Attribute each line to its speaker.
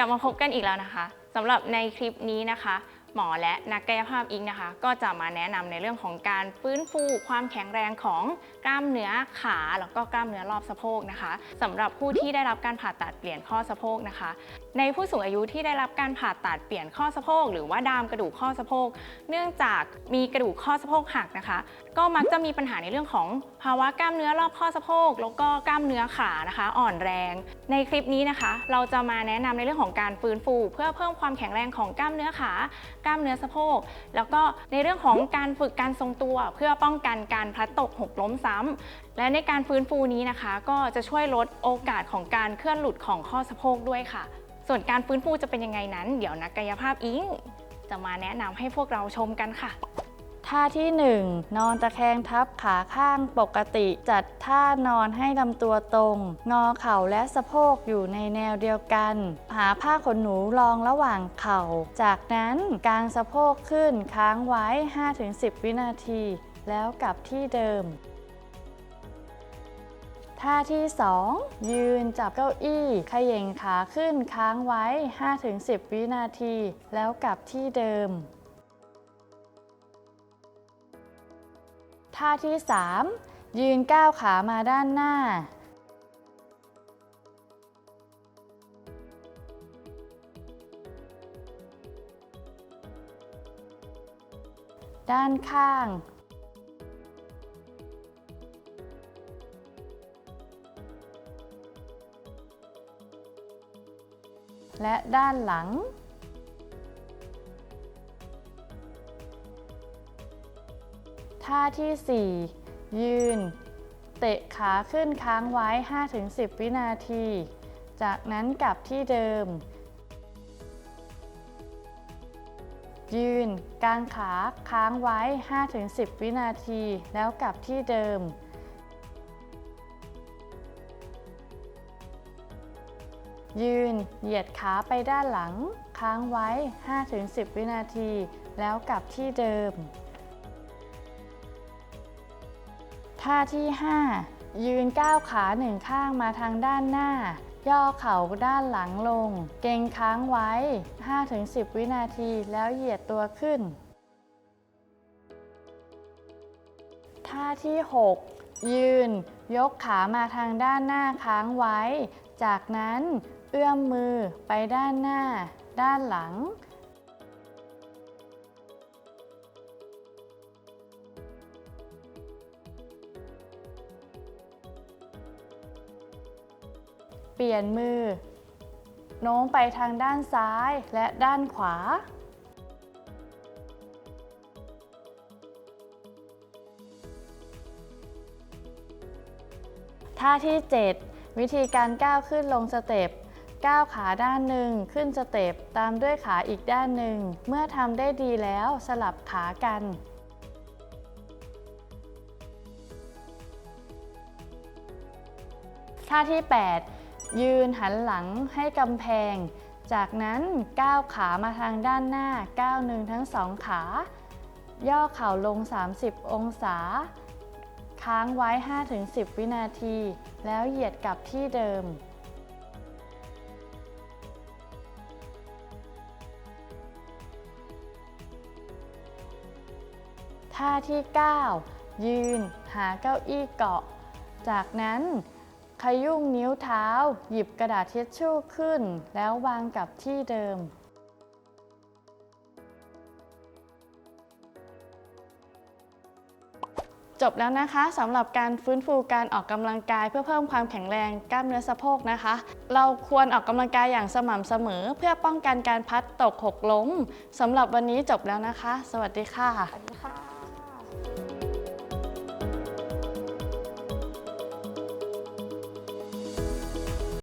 Speaker 1: ลับมาพบกันอีกแล้วนะคะสำหรับในคลิปนี้นะคะ หมอและนักกายภาพอิงนะคะ ก็จะมาแนะนำในเรื่องของการฟื้นฟูความแข็งแรงของกล้ามเนื้อขาแล้วก็กล้ามเนื้อรอบสะโพกนะคะสำหรับผู้ที่ได้รับการผ่าตัดเปลี่ยนข้อสะโพกนะคะ ในผู้สูงอายุที่ได้รับการผ่าตัดเปลี่ยนข้อสะโพก หรือว่าดามกระดูกข้อสะโพก เนื่องจากมีกระดูกข้อสะโพกหักนะคะ ก็มักจะมีปัญหาในเรื่องของภาวะกล้ามเนื้อรอบข้อสะโพกแล้วก็กล้ามเนื้อขานะคะ อ่อนแรง ในคลิปนี้นะคะ เราจะมาแนะนำในเรื่องของการฟื้นฟู เพื่อเพิ่มความแข็งแรงของกล้ามเนื้อขากล้ามเนื้อสะโพก แล้วก็ในเรื่องของการฝึกการทรงตัว เพื่อป้องกันการพลัดตกหกล้มซ้ำและในการฟื้นฟูนี้นะคะ ก็จะช่วยลดโอกาสของการเคลื่อนหลุดของข้อสะโพกด้วยค่ะ ส่วนการฟื้นฟูจะเป็นยังไงนั้น เดี๋ยวนักกายภาพอิงจะมาแนะนำให้พวกเราชมกันค่ะ
Speaker 2: ท่าที่ 1 นอนตะแคงทับขาข้างปกติ จัดท่านอนให้ลำตัวตรง งอเข่าและสะโพกอยู่ในแนวเดียวกัน หาผ้าขนหนูรองระหว่างเข่า จากนั้นกางสะโพกขึ้นค้างไว้ 5-10 วินาที แล้วกลับที่เดิมท่าที่ 2 ยืนจับเก้าอี้ขย่งขาขึ้นค้างไว้ 5-10 วินาที แล้วกลับที่เดิม ท่าที่ 3 ยืนก้าวขามาด้านหน้า ด้านข้าง และด้านหลัง ท่าที่ 4 ยืน เตะขาขึ้นค้างไว้ 5-10 วินาที จากนั้นกลับที่เดิม ยืนกางขาค้างไว้ 5-10 วินาที แล้วกลับที่เดิมยืน เหยียดขาไปด้านหลัง ค้างไว้ 5-10 วินาที แล้วกลับที่เดิม ท่าที่ 5 ยืนก้าวขาหนึ่งข้างมาทางด้านหน้า ย่อเข่าด้านหลังลง เกรงค้างไว้ 5-10 วินาทีแล้วเหยียดตัวขึ้น ท่าที่ 6 ยืน ยกขามาทางด้านหน้าค้างไว้ จากนั้นเอื้อมมือไปด้านหน้า ด้านหลัง ปลี่ยนมือ โน้มไปทางด้านซ้ายและด้านขวา ท่าที่ 7 วิธีการก้าวขึ้นลงสเต็ปก้าวขาด้านหนึ่งขึ้นสเต็ปตามด้วยขาอีกด้านหนึ่ง เมื่อทำได้ดีแล้วสลับขากัน ท่าที่ 8 ยืนหันหลังให้กำแพง จากนั้นก้าวขามาทางด้านหน้าก้าวหนึ่งทั้งสองขา ย่อเข่าลง 30 องศา ค้างไว้ 5-10 วินาที แล้วเหยียดกลับที่เดิมท่าที่ 9 ยืน หาเก้าอี้เกาะ จากนั้น ขยุ่งนิ้วเท้า หยิบกระดาษเช็ดชู่ขึ้น แล้ววางกลับที่เดิม จบแล้วนะคะสำหรับการฟื้นฟูการออกกำลังกายเพื่อเพิ่มความแข็งแรงกล้ามเนื้อสะโพกนะคะ เราควรออกกำลังกายอย่างสม่ำเสมอ เพื่อป้องกันการพัดตกหกล้มสำหรับวันนี้จบแล้วนะคะ สวัสดีค่ะ
Speaker 1: สวัสดีค่ะ